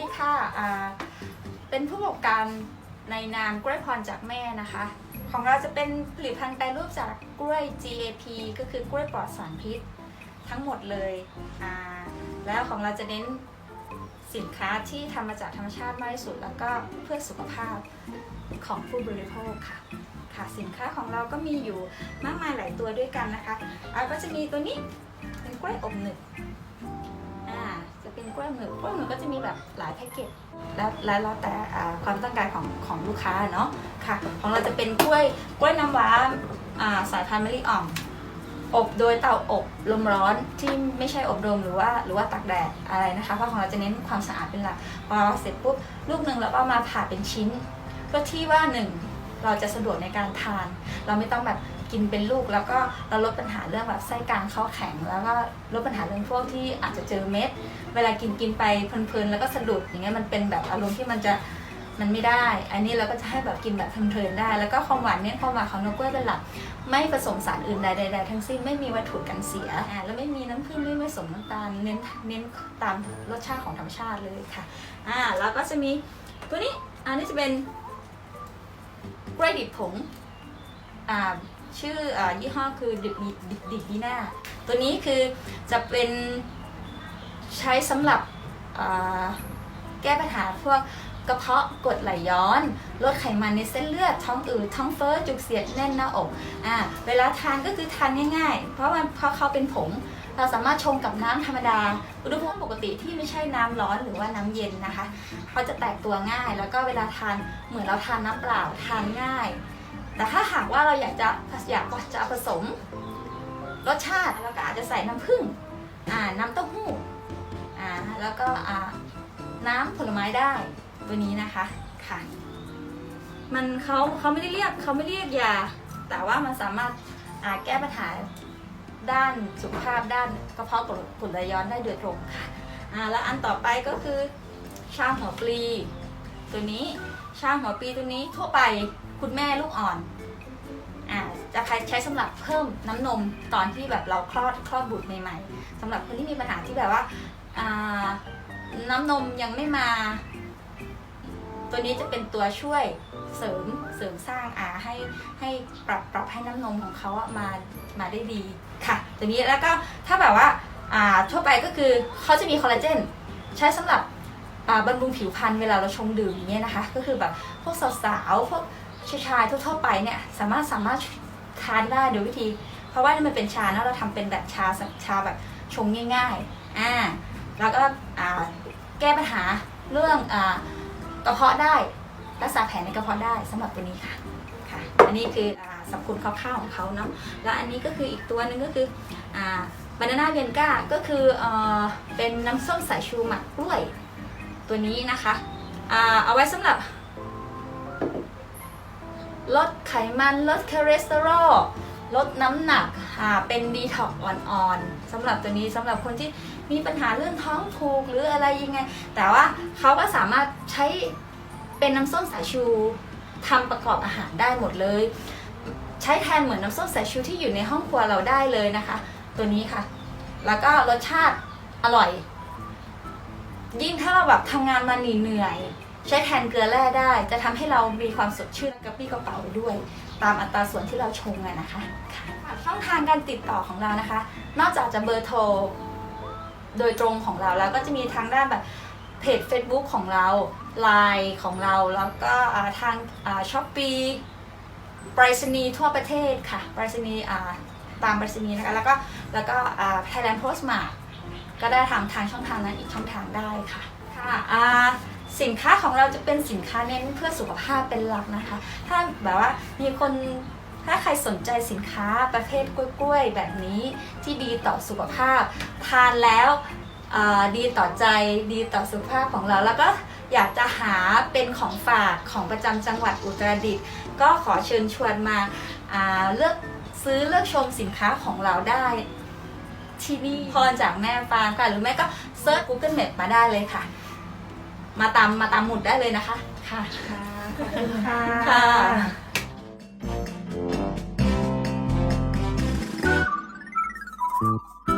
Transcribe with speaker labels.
Speaker 1: ดีค่ะอ่าเป็นผู้ประกอบการในนามกล้วยพรจากแม่นะคะ ของเราจะเป็นผลิตภัณฑ์แปรรูปจากกล้วย GAP ก็คือกล้วยปลอดสารพิษทั้งหมดเลย แล้วของเราจะเน้นสินค้าที่ทำมาจากธรรมชาติมากที่สุด แล้วก็เพื่อสุขภาพของผู้บริโภคค่ะ ค่ะสินค้าของเราก็มีอยู่มากมายหลายตัวด้วยกันนะคะอ่าก็จะมีตัวนี้เป็นกล้วยอบหนึบ เป็นกล้วยหมึกกล้วยหมึกก็จะมีแบบหลายแพ็กเกจแล้วแล้วแต่ความต้องการของของลูกค้าเนาะค่ะ ของเราจะเป็นกล้วยกล้วยน้ำว้าสายพันธุ์มะลิอ่องอบโดยเตาอบลมร้อนที่ไม่ใช่อบรมหรือว่าหรือว่าตักแดดอะไรนะคะ เพราะของเราจะเน้นความสะอาดเป็นหลักพอเสร็จปุ๊บลูกหนึ่งเราก็เอามาผ่าเป็นชิ้นเพื่อที่ว่าหนึ่ง เราจะสะดวกในการทาน เราไม่ต้องแบบกินเป็นลูก แล้วก็เราลดปัญหาเรื่องแบบไส้กลางเข้าแข็ง แล้วก็ลดปัญหาเรื่องพวกที่อาจจะเจอเม็ด เวลากินกินไปเพลินๆแล้วก็สะดุดอย่างเงี้ยมันเป็นแบบอารมณ์ที่มันจะมันไม่ได้ อันนี้เราก็จะให้แบบกินแบบเพลินๆได้ แล้วก็ความหวานเน้นความหวานของนกกล้วยเป็นหลัก ไม่ผสมสารอื่นใดๆทั้งสิ้น ไม่มีวัตถุกันเสีย แล้วไม่มีน้ำผึ้งไม่ผสมน้ำตาล เน้นเน้นตามรสชาติของธรรมชาติเลยค่ะ อ่า แล้วก็จะมีตัวนี้ อันนี้จะเป็น กล้วยดิบผงชื่ออยี่ห้อคือดิบดิบดิบดีน่าตัวนี้คือจะเป็นใช้สำหรับแก้ปัญหาพวกกระเพาะกดไหลย้อน ลดไขมันในเส้นเลือด ท้องอืด ท้องเฟ้อ จุกเสียด แน่นหน้าอก อ่า เวลาทานก็คือทานง่ายๆ เพราะมันเพราะเขาเป็นผง เราสามารถชงกับน้ำธรรมดาอุณหภูมิปกติที่ไม่ใช่น้ำร้อนหรือว่าน้ำเย็นนะคะเขาจะแตกตัวง่าย แล้วก็เวลาทานเหมือนเราทานน้ำเปล่าทานง่าย แต่ถ้าหากว่าเราอยากจะอยากจะผสมรสชาติเราก็อาจจะใส่น้ำผึ้งอ่าน้ำเต้าหู้อ่าแล้วก็อ่าน้ำผลไม้ได้ตัวนี้นะคะค่ะมันเขาเขาไม่ได้เรียกเขาไม่เรียกยา แต่ว่ามันสามารถแก้ปัญหา ด้านสุขภาพด้านกระเพาะกรดกรดไหลย้อนได้โดยตรงค่ะอ่าแล้วอันต่อไปก็คือชาหัวปลี ตัวนี้ชาหัวปลีตัวนี้ทั่วไปคุณแม่ลูกอ่อนอ่าจะใช้ใช้สำหรับเพิ่มน้ำนมตอนที่แบบเราคลอดคลอดบุตรใหม่ๆสำหรับคนที่มีปัญหาที่แบบว่าอ่าน้ำนมยังไม่มา ตัวนี้จะเป็นตัวช่วยเสริมเสริมสร้างอาให้ให้ปรับปรับให้น้ำนมของเขาอะมามาได้ดีค่ะ ตัวนี้แล้วก็ถ้าแบบว่าอ่าทั่วไปก็คือเขาจะมีคอลลาเจนใช้สำหรับอ่าบำรุงผิวพรรณเวลาเราชงดื่มอย่างเงี้ยนะคะ ก็คือแบบพวกสาวๆพวกชายชายๆทั่วๆไปเนี่ยสามารถสามารถทานได้โดยวิธี เพราะว่านี่มันเป็นชานะเราทำเป็นแบบชาชาแบบชงง่ายๆอ่าแล้วก็อ่าแก้ปัญหาเรื่องอ่ากระเพาะได้รักษาแผลในกระเพาะได้สำหรับตัวนี้ค่ะ ค่ะ อันนี้คืออสรรพคุณคร่าวๆของเขาเนาะ แล้วอันนี้ก็คืออีกตัวหนึ่งก็คืออบานาน่าเวียนก้าก็คือเอเป็นน้ำส้มสายชูหมักกล้วยตัวนี้นะคะอเอาไว้สำหรับลดไขมันลดคอเลสเตอรอลลดน้ำหนักเป็นดีท็อกอ่อนๆสำหรับตัวนี้สำหรับคนที่มีปัญหาเรื่องท้องผูกหรืออะไรยังไง แต่ว่าเขาก็สามารถใช้เป็นน้ำส้มสายชู ทำประกอบอาหารได้หมดเลย ใช้แทนเหมือนน้ำส้มสายชูที่อยู่ในห้องครัวเราได้เลยนะคะ ตัวนี้ค่ะ แล้วก็รสชาติอร่อย ยิ่งถ้าเราแบบทำงานมาเหนื่อยใช้แทนเกลือแร่ได้ จะทำให้เรามีความสดชื่นกระปรี้กระเป๋าด้วย ตามอัตราส่วนที่เราชงอะนะคะค่ะช่องทางการติดต่อของเรานะคะ นอกจากจะเบอร์โทรโดยตรงของเราแล้วก็จะมีทางด้านแบบ เพจ Facebook ของเรา Line ของเราแล้วก็อ่าทางช้อปปี้ไปรษณีย์ทั่วประเทศค่ะไปรษณีย์อ่าตามไปรษณีย์นะคะแล้วก็แล้วก็อ่า Thailand Postmark ก็ได้ทางทางช่องทางนั้นอีกช่องทางได้ค่ะค่ะอ่าสินค้าของเราจะเป็นสินค้าเน้นเพื่อสุขภาพเป็นหลักนะคะ ถ้าแบบว่ามีคนถ้าใครสนใจสินค้าประเภทกล้วยๆ แบบนี้ที่ดีต่อสุขภาพ ทานแล้วอ่า ดีต่อใจดีต่อสุขภาพของเรา แล้วก็อยากจะหาเป็นของฝากของประจำจังหวัดอุตรดิตถ์ก็ขอเชิญชวนมาอ่าเลือกซื้อเลือกชมสินค้าของเราได้ที่นี่พรจากแม่ฟางค่ะหรือแม่ก็เซิร์ช Google Map มาได้เลยค่ะ มาตามมาตามหมุดได้เลยนะคะ ค่ะ
Speaker 2: ค่ะขอบคุณค่ะ
Speaker 1: ค่ะ
Speaker 2: ค